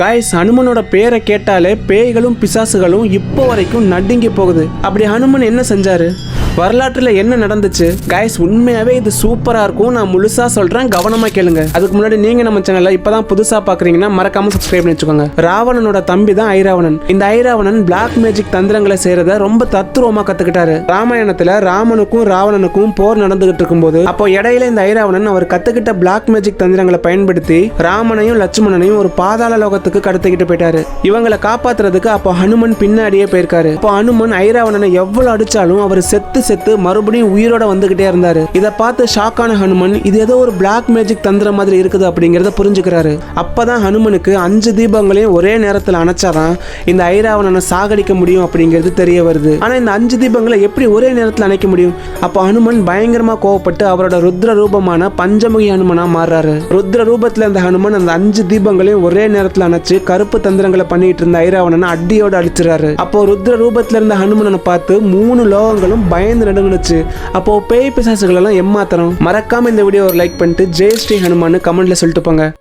Guys ஹனுமனோட பேரை கேட்டாலே பேய்களும் பிசாசுகளும் இப்போ வரைக்கும் நடுங்கி போகுது. அப்படி ஹனுமன் என்ன செஞ்சாரு? வரலாற்றில் என்ன நடந்துச்சு? கைஸ் உண்மையாவே இது சூப்பரா இருக்கும். நான் முழுசா சொல்றேன். கவனமா கேளுங்க. அதுக்கு முன்னாடி நீங்க நம்ம சேனல்ல இப்பதான் புதுசா பாக்குறீங்கன்னா மறக்காம சப்ஸ்கிரைப் பண்ணி வச்சுக்கோங்க ராவணனோட தம்பி தான் ஐராவணன். இந்த ஐராவணன் பிளாக் மேஜிக் தந்திரங்களை செய்யறத ரொம்ப தத்துருவமா கத்துக்கிட்டாரு. ராமாயணத்துல ராமனுக்கும் ராவணனுக்கும் போர் நடந்துகிட்டு இருக்கும்போது அப்போ இடையில இந்த ஐராவணன் அவர் கத்துக்கிட்ட பிளாக் மேஜிக் தந்திரங்களை பயன்படுத்தி ராமனையும் லட்சுமணனையும் ஒரு பாதாள லோகத்துக்கு கடத்திக்கிட்டு போயிட்டாரு. இவங்களை காப்பாத்துறதுக்கு அப்போ ஹனுமன் பின்னாடியே போயிருக்காரு. அப்போ ஹனுமன் ஐராவணனை எவ்வளவு அடிச்சாலும் அவர் செத்து செத்து மறுபடியும் உயிரோட வந்துகிட்டே இருந்தாரு. இதை பார்த்து ஷாக்கான ஹனுமன் இது ஏதோ ஒரு பிளாக் மேஜிக் தந்திரம் மாதிரி இருக்குது அப்படிங்கறத புரிஞ்சுக்கிறாரு. அப்பதான் ஹனுமனுக்கு அஞ்சு தீபங்களையும் ஒரே நேரத்தில் அணைச்சாதான் இந்த ஐராவணனை சாகடிக்க முடியும் அப்படிங்கிறது தெரிய வருது. ஆனா இந்த அஞ்சு தீபங்களை எப்படி ஒரே நேரத்தில் அணைக்க முடியும்? அப்போ ஹனுமன் பயங்கரமா கோவப்பட்டு அவரோட ருத்ர ரூபமான பஞ்சமுகி ஹனுமனா மாறுறாரு. ருத்ர ரூபத்துல இந்த ஹனுமன் அந்த அஞ்சு தீபங்களையும் ஒரே நேரத்தில் அணைச்சு கருப்பு தந்திரங்களை பண்ணிட்டு இருந்த ஐராவணனை அடியோட அழிச்சிறாரு அப்போ ருத்ர ரூபத்துல இருந்த ஹனுமனனை பார்த்து மூணு லோகங்களும் பயந்து நடுங்குனுச்சு. அப்போ பேய் பிசாசுகள் எல்லாம் எம்மாத்திரம் மறக்காம இந்த வீடியோ ஒரு லைக் பண்ணிட்டு ஜெய் ஸ்ரீ ஹனுமான்னு கமெண்ட்ல சொல்லிட்டு போங்க.